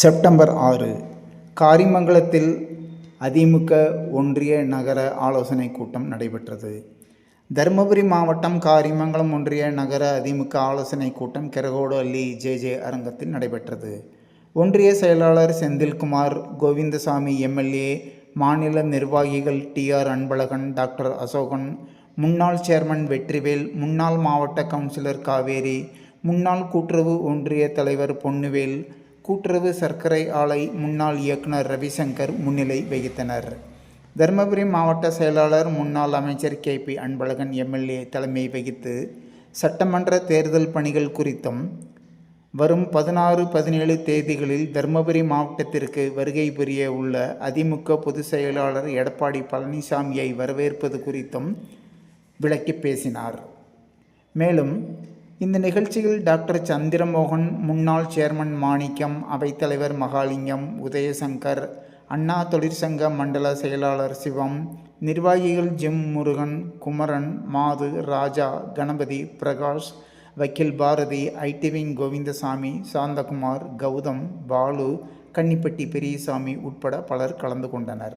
September ஆறு காரிமங்கலத்தில் அதிமுக ஒன்றிய நகர ஆலோசனைக் கூட்டம் நடைபெற்றது. தருமபுரி மாவட்டம் காரிமங்கலம் ஒன்றிய நகர அதிமுக ஆலோசனைக் கூட்டம் கெரகோடு அள்ளி ஜே ஜே அரங்கத்தில் நடைபெற்றது. ஒன்றிய செயலாளர் செந்தில்குமார் கோவிந்தசாமி எம்எல்ஏ மாநில நிர்வாகிகள் டிஆர் அன்பழகன் டாக்டர் அசோகன் முன்னாள் சேர்மன் வெற்றிவேல் முன்னாள் மாவட்ட கவுன்சிலர் காவேரி முன்னாள் கூட்டுறவு ஒன்றிய தலைவர் பொன்னுவேல் கூட்டுறவு சர்க்கரை ஆலை முன்னாள் இயக்குனர் ரவிசங்கர் முன்னிலை வகித்தனர். தருமபுரி மாவட்ட செயலாளர் முன்னாள் அமைச்சர் கே பி அன்பழகன் எம்எல்ஏ தலைமை வகித்து சட்டமன்ற தேர்தல் பணிகள் குறித்தும் வரும் பதினாறு பதினேழு தேதிகளில் தருமபுரி மாவட்டத்திற்கு வருகை புரிய உள்ள அதிமுக பொதுச் செயலாளர் எடப்பாடி பழனிசாமியை வரவேற்பது குறித்தும் விளக்கி பேசினார். மேலும் இந்த நிகழ்ச்சியில் டாக்டர் சந்திரமோகன் முன்னாள் சேர்மன் மாணிக்கம் அவைத்தலைவர் மகாலிங்கம் உதயசங்கர் அண்ணா தொழிற்சங்க மண்டல செயலாளர் சிவம் நிர்வாகிகள் ஜிம் முருகன் குமரன் மாது ராஜா கணபதி பிரகாஷ் வக்கீல் பாரதி ஐடிவிங் கோவிந்தசாமி சாந்தகுமார் கௌதம் பாலு கன்னிப்பட்டி பெரியசாமி உட்பட பலர் கலந்து கொண்டனர்.